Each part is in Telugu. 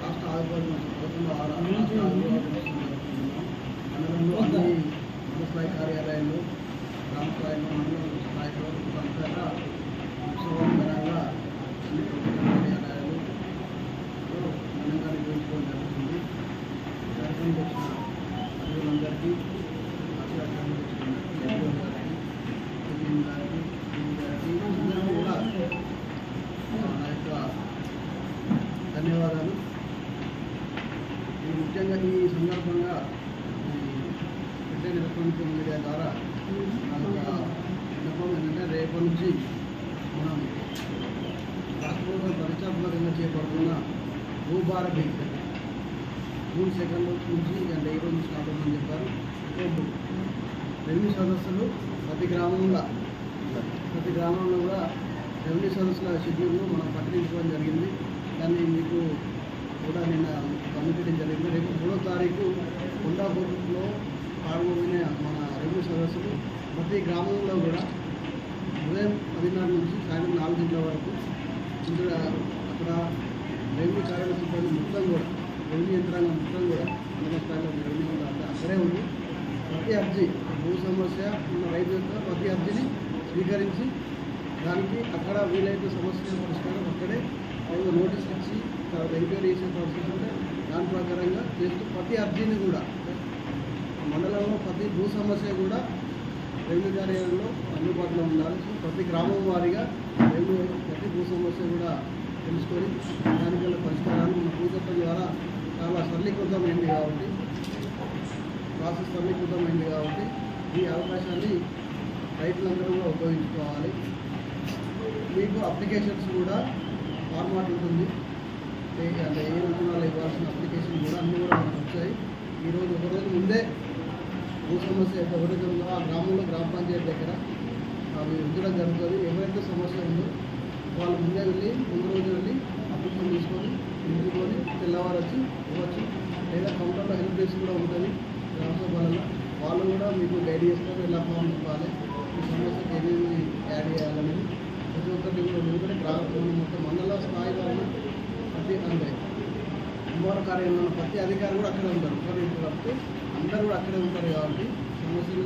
రాష్ట్ర ఆదివారం పదకొండు ఆరు మండలంలో అన్ని స్థాయి కార్యాలయాలు గ్రామ స్థాయిలో మండల స్థాయిలో సంస్థగా ఉత్సవం అన్ని ప్రభుత్వ కార్యాలయాలు ఘనంగా నిర్వహించుకోవడం జరుగుతుంది ఈ కార్యక్రమంకి వచ్చిన అధికారులందరికీ ముఖ్యంగా ఈ సందర్భంగా ఈ ఎలక్ట్రానిక్ మీడియా ద్వారా విన్నపం ఏంటంటే రేపటి నుంచి మనం రాష్ట్రంలో ప్రతిష్టాత్మకంగా చేపడుతున్న భూభారతి జూన్ సెకండ్ నుంచి అంటే ఈ రోజు స్టార్ట్ అవుతుందని చెప్పారు రెవెన్యూ సదస్సులు ప్రతి గ్రామంలో ప్రతి గ్రామంలో కూడా రెవెన్యూ సదస్సుల షెడ్యూల్ను మనం ప్రకటించుకోవడం తారీఖు కొండాపూర్లో పాల్గొనే మన రెవెన్యూ సదస్సులు ప్రతి గ్రామంలో కూడా ఉదయం పదిన్నర నుంచి సాయంత్రం నాలుగు గంటల వరకు ఇక్కడ అక్కడ రెవెన్యూ కార్యాలయ సిబ్బంది మొత్తం కూడా రెవెన్యూ యంత్రాంగం మొత్తం కూడా మండల స్థాయిలో రెవెన్యూ అంటే అక్కడే ఉంది. ప్రతి అర్జీ భూ సమస్య ఉన్న రైతు యొక్క ప్రతి అర్జీని స్వీకరించి దానికి అక్కడ వీలైతే సమస్య పరిష్కారం అక్కడే నోటీస్ ఇచ్చి తర్వాత ఎంక్వైరీ చేసే పరిస్థితి ప్రకారంగా చేస్తూ ప్రతి అర్జీని కూడా మండలంలో ప్రతి భూ సమస్య కూడా రెవెన్యూ కార్యాలయంలో అందుబాటులో ఉండాలి. సో ప్రతి గ్రామం వారీగా రెవెన్యూ ప్రతి భూ సమస్య కూడా తెలుసుకొని దానికి పరిష్కారాన్ని పరిష్కారాలు మన భూచట్టం ద్వారా చాలా సరళీకృతమైంది కాబట్టి ప్రాసెస్ సరళీకృతమైంది కాబట్టి ఈ అవకాశాన్ని రైతులందరూ కూడా ఉపయోగించుకోవాలి. మీకు అప్లికేషన్స్ కూడా ఫార్మాట్ ఉంటుంది. ఏ- అప్లికేషన్ కూడా అన్నీ కూడా మనకు వచ్చాయి. ఈరోజు ఒకరోజు ముందే భూ సమస్య ఎవరైతే ఉందో ఆ గ్రామంలో గ్రామ పంచాయతీ దగ్గర అవి ఉంచడం జరుగుతుంది. ఎవరైతే సమస్య ఉందో వాళ్ళు ముందే వెళ్ళి ముందు రోజు వెళ్ళి అప్లికేషన్ తీసుకొని నింపుకొని తెల్లవారు వచ్చి ఇవ్వచ్చు. లేదా కౌంటర్లో హెల్ప్ డెస్క్ కూడా ఉంటుంది. గ్రామ సభలలో వాళ్ళు కూడా మీకు గైడ్ చేస్తారు. ఎలా ఫామ్ ఇవ్వాలి ఈ సమస్యకి ఏమేమి యాడ్ చేయాలనేది. కుమార కార్యాలయంలో ప్రతి అధికారి కూడా అక్కడే ఉంటారు. ఉపయోగించారు కాబట్టి అందరూ కూడా అక్కడే ఉంటారు కాబట్టి సమస్యలు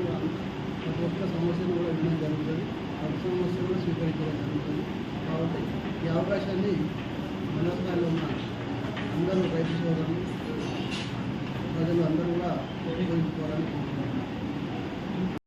ప్రతి ఒక్క సమస్యలు కూడా వినడం జరుగుతుంది. ప్రతి సమస్యలు కూడా స్వీకరించడం జరుగుతుంది. కాబట్టి ఈ అవకాశాన్ని మనస్థాయిలో ఉన్న అందరూ రైతు సోదరులు ప్రజలు అందరూ కూడా ఉపయోగించుకోవడానికి